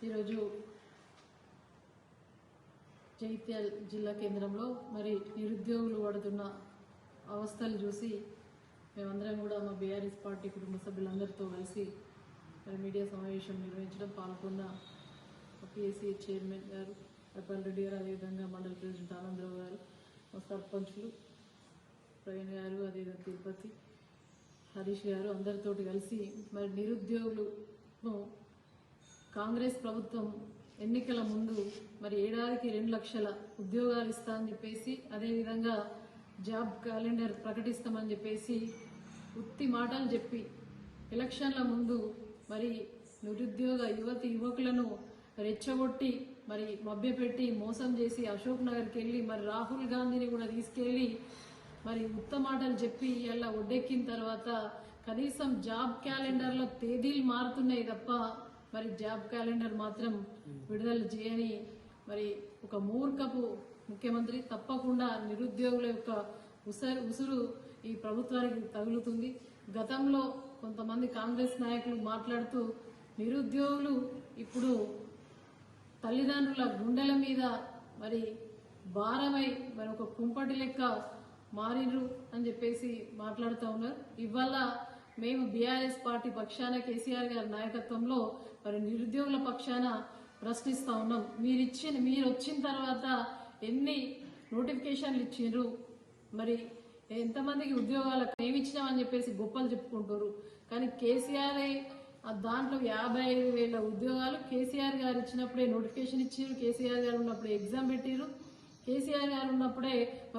ఈరోజు జైత్యాల్ జిల్లా కేంద్రంలో మరి నిరుద్యోగులు పడుతున్న అవస్థలు చూసి మేమందరం కూడా మా బీఆర్ఎస్ పార్టీ కుటుంబ సభ్యులందరితో కలిసి మరి మీడియా సమావేశం నిర్వహించడం పాల్గొన్న పిఎస్సీ చైర్మన్ గారు అప్పల్ రెడ్డి గారు అదేవిధంగా మండల ప్రెసిడెంట్ ఆనందరావు గారు మా సర్పంచులు ప్రవీణ్ గారు అదేవిధంగా తిరుపతి హరీష్ గారు అందరితోటి కలిసి మరి నిరుద్యోగులను కాంగ్రెస్ ప్రభుత్వం ఎన్నికల ముందు మరి ఏడాదికి రెండు లక్షల ఉద్యోగాలు ఇస్తా అని చెప్పేసి అదేవిధంగా జాబ్ క్యాలెండర్ ప్రకటిస్తామని చెప్పేసి ఉత్తి మాటలు చెప్పి ఎలక్షన్ల ముందు మరి నిరుద్యోగ యువతి యువకులను రెచ్చగొట్టి మరి మభ్యపెట్టి మోసం చేసి అశోక్ నగర్కి వెళ్ళి మరి రాహుల్ గాంధీని కూడా తీసుకెళ్ళి మరి ఉత్త మాటలు చెప్పి ఇలా ఒడ్డెక్కిన తర్వాత కనీసం జాబ్ క్యాలెండర్లో తేదీలు మారుతున్నాయి తప్ప మరి జాబ్ క్యాలెండర్ మాత్రం విడుదల చేయని మరి ఒక మూర్ఖపు ముఖ్యమంత్రి తప్పకుండా నిరుద్యోగుల యొక్క ఉసరు ఉసురు ఈ ప్రభుత్వానికి తగులుతుంది. గతంలో కొంతమంది కాంగ్రెస్ నాయకులు మాట్లాడుతూ నిరుద్యోగులు ఇప్పుడు తల్లిదండ్రుల గుండెల మీద మరి భారమై మరి ఒక కుంపటి లెక్క మారినరు అని చెప్పేసి మాట్లాడుతూ ఉన్నారు. ఇవాళ మేము బీఆర్ఎస్ పార్టీ పక్షాన కేసీఆర్ గారి నాయకత్వంలో మరి నిరుద్యోగుల పక్షాన ప్రశ్నిస్తా ఉన్నాం. మీరు ఇచ్చిన మీరు వచ్చిన తర్వాత ఎన్ని నోటిఫికేషన్లు ఇచ్చిండ్రు? మరి ఎంతమందికి ఉద్యోగాలకు ఏమి చెప్పేసి గొప్పలు చెప్పుకుంటారు కానీ కేసీఆర్ దాంట్లో యాభై ఐదు వేల ఉద్యోగాలు కేసీఆర్ గారు ఇచ్చినప్పుడే నోటిఫికేషన్ ఇచ్చారు కేసీఆర్ గారు ఉన్నప్పుడే ఎగ్జామ్ పెట్టారు కేసీఆర్ గారు ఉన్నప్పుడే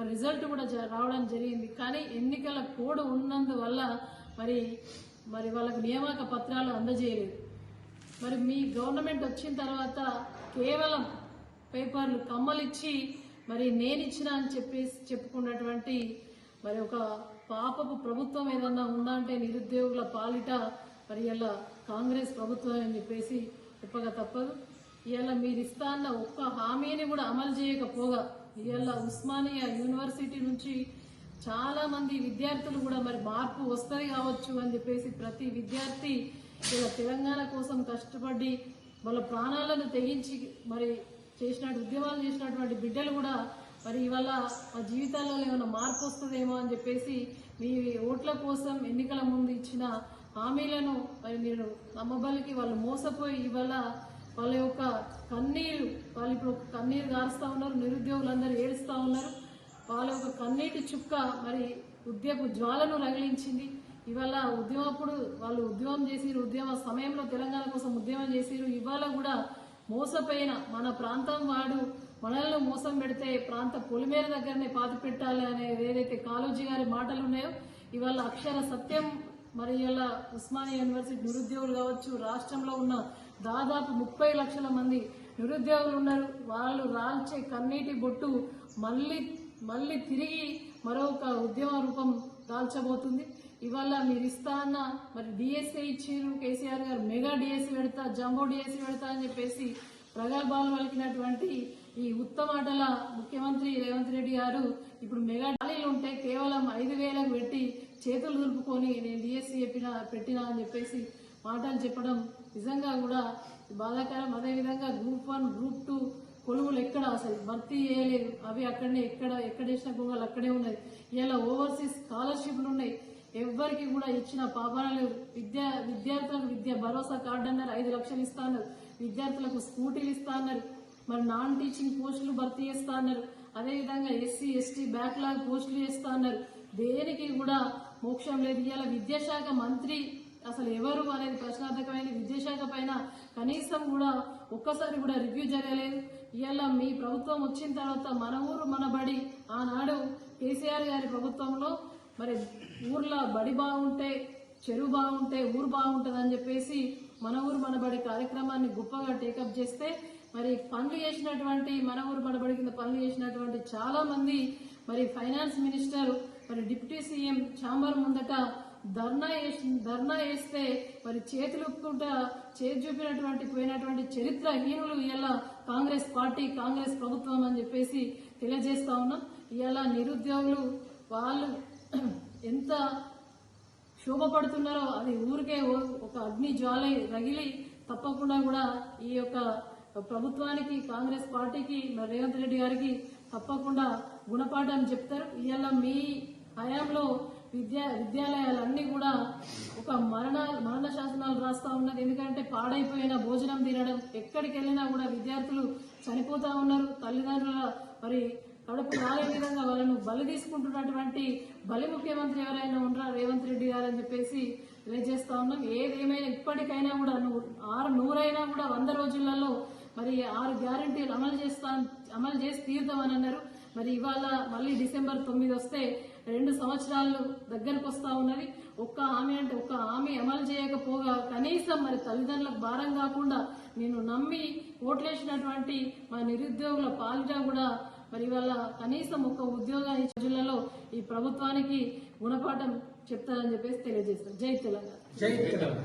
రిజల్ట్ కూడా జ- రావడం జరిగింది. కానీ ఎన్నికల కోడ్ ఉన్నందువల్ల మరి మరి వాళ్ళకు నియామక పత్రాలు అందజేయలేదు. మరి మీ గవర్నమెంట్ వచ్చిన తర్వాత కేవలం పేపర్లు కమ్మలిచ్చి మరి నేను ఇచ్చిన అని చెప్పేసి చెప్పుకున్నటువంటి మరి ఒక పాపపు ప్రభుత్వం ఏదన్నా ఉందా అంటే నిరుద్యోగుల పాలిట మరి ఇలా కాంగ్రెస్ ప్రభుత్వం అని చెప్పేసి చెప్పగా తప్పదు. ఇలా మీరు ఇస్తా అన్న ఒక్క హామీని కూడా అమలు చేయకపోగా ఇలా ఉస్మానియా యూనివర్సిటీ నుంచి చాలా మంది విద్యార్థులు కూడా మరి మార్పు వస్తుంది కావచ్చు అని చెప్పేసి ప్రతి విద్యార్థి ఇలా తెలంగాణ కోసం కష్టపడి వాళ్ళ ప్రాణాలను తెగించి మరి చేసినట్టు ఉద్యమాలు చేసినటువంటి బిడ్డలు కూడా మరి ఇవాళ ఆ జీవితాల్లో ఏమైనా మార్పు వస్తుందేమో అని చెప్పేసి మీ ఓట్ల కోసం ఎన్నికల ముందు ఇచ్చిన హామీలను మరి మీరు నమ్మబలికి వాళ్ళు మోసపోయి ఇవాళ వాళ్ళ యొక్క కన్నీరు వాళ్ళు ఇప్పుడు కన్నీరు గారుస్తూ ఉన్నారు నిరుద్యోగులందరూ ఏడుస్తూ ఉన్నారు. వాళ్ళ ఒక కన్నీటి చుక్క మరి ఉద్యమ జ్వాలను రగిలించింది. ఇవాళ ఉద్యమప్పుడు వాళ్ళు ఉద్యమం చేసిరు. ఉద్యమ సమయంలో తెలంగాణ కోసం ఉద్యమం చేసిరు. ఇవాళ కూడా మోసపోయిన మన ప్రాంతం వాడు మనల్ని మోసం పెడితే ప్రాంత పొలిమేర దగ్గరనే పాతి పెట్టాలి అనేది ఏదైతే కాళోజీ గారి మాటలు ఉన్నాయో ఇవాళ అక్షర సత్యం మరి ఇలా ఉస్మానియా యూనివర్సిటీ నిరుద్యోగులు కావచ్చు రాష్ట్రంలో ఉన్న దాదాపు ముప్పై లక్షల మంది నిరుద్యోగులు ఉన్నారు. వాళ్ళు రాల్చే కన్నీటి బొట్టు మళ్ళీ మళ్ళీ తిరిగి మరొక ఉద్యమ రూపం దాల్చబోతుంది. ఇవాళ మీరు ఇస్తా అన్న మరి డిఎస్ఏ ఇచ్చిర్రు కేసీఆర్ గారు మెగా డిఎస్సీ పెడతా జంబో డిఎస్సీ పెడతా అని చెప్పేసి ప్రగల్భాలు పలికినటువంటి ఈ ఉత్తమాటల ముఖ్యమంత్రి రేవంత్ రెడ్డి గారు ఇప్పుడు మెగా ఖాళీలు ఉంటే కేవలం ఐదు వేలకు పెట్టి చేతులు దులుపుకొని నేను డిఎస్సీ చెప్పిన పెట్టినా అని చెప్పేసి మాటలు చెప్పడం నిజంగా కూడా బాధాకరం. అదేవిధంగా గ్రూప్ వన్ గ్రూప్ టూ కొలువులు ఎక్కడ అసలు? భర్తీ చేయలేదు. అవి అక్కడనే ఎక్కడ ఎక్కడ వేసిన గుంగలు అక్కడే ఉన్నది. ఇలా ఓవర్సీస్ స్కాలర్షిప్లు ఉన్నాయి. ఎవ్వరికి కూడా ఇచ్చిన పాపాన లేదు విద్యా విద్యార్థులకు విద్య భరోసా కార్డు అన్నారు. ఐదు లక్షలు ఇస్తా అన్నారు. విద్యార్థులకు స్కూటీలు ఇస్తా అన్నారు. మరి నాన్ టీచింగ్ పోస్టులు భర్తీ చేస్తా అన్నారు. అదేవిధంగా ఎస్సీ ఎస్టీ బ్యాక్లాగ్ పోస్టులు చేస్తా అన్నారు. దేనికి కూడా మోక్షం లేదు. ఇవాళ విద్యాశాఖ మంత్రి అసలు ఎవరు అనేది ప్రశ్నార్థకమైన విద్యాశాఖ పైన కనీసం కూడా ఒక్కసారి కూడా రివ్యూ జరగలేదు. ఇవాళ మీ ప్రభుత్వం వచ్చిన తర్వాత మన ఊరు మన బడి ఆనాడు కేసీఆర్ గారి ప్రభుత్వంలో మరి ఊర్లో బడి బాగుంటే చెరువు బాగుంటే ఊరు బాగుంటుందని చెప్పేసి మన ఊరు మన బడి కార్యక్రమాన్ని గొప్పగా టేకప్ చేస్తే మరి పనులు చేసినటువంటి మన ఊరు మన బడి కింద పనులు చేసినటువంటి చాలామంది మరి ఫైనాన్స్ మినిస్టర్ మరి డిప్యూటీ సీఎం ఛాంబర్ ముందట ధర్నా ధర్నా వేస్తే మరి చేతులు చేతి చూపినటువంటి పోయినటువంటి చరిత్రహీనులు ఇవాళ కాంగ్రెస్ పార్టీ కాంగ్రెస్ ప్రభుత్వం అని చెప్పేసి తెలియజేస్తా ఉన్నాం. ఇవాళ నిరుద్యోగులు వాళ్ళు ఎంత శోభపడుతున్నారో అది ఊరికే ఓ- ఒక అగ్ని జ్వాల రగిలి తప్పకుండా కూడా ఈ యొక్క ప్రభుత్వానికి కాంగ్రెస్ పార్టీకి రేవంత్ రెడ్డి గారికి తప్పకుండా గుణపాఠం చెప్తారు. ఇవాళ మీ హయాంలో విద్యా విద్యాలయాలన్నీ కూడా ఒక మరణ మరణ శాసనాలు రాస్తా ఉన్నది. ఎందుకంటే పాడైపోయిన భోజనం తినడం ఎక్కడికి వెళ్ళినా కూడా విద్యార్థులు చనిపోతూ ఉన్నారు. తల్లిదండ్రుల మరి కడుపు రాలే విధంగా వాళ్ళను బలి తీసుకుంటున్నటువంటి బలి ముఖ్యమంత్రి ఎవరైనా ఉండరా రేవంత్ రెడ్డి గారు అని చెప్పేసి తెలియజేస్తా ఉన్నాం. ఏదేమైనా ఇప్పటికైనా కూడా ఆరు నూరైనా కూడా వంద రోజులలో మరి ఆరు గ్యారంటీలు అమలు చేస్తా అమలు చేసి తీరుతామని అన్నారు. మరి ఇవాళ మళ్ళీ డిసెంబర్ తొమ్మిది వస్తే రెండు సంవత్సరాలు దగ్గరకు వస్తా ఉన్నది. ఒక్క ఆమె అంటే ఒక్క ఆమె అమలు చేయకపోగా కనీసం మరి తల్లిదండ్రులకు భారం కాకుండా నేను నమ్మి ఓట్లేసినటువంటి మా నిరుద్యోగుల పాలిట కూడా మరి ఇవాళ కనీసం ఒక్క ఉద్యోగాన్ని రోజులలో ఈ ప్రభుత్వానికి గుణపాఠం చెప్తారని చెప్పేసి తెలియజేస్తారు జై తెలంగాణ. జై తెలంగాణ.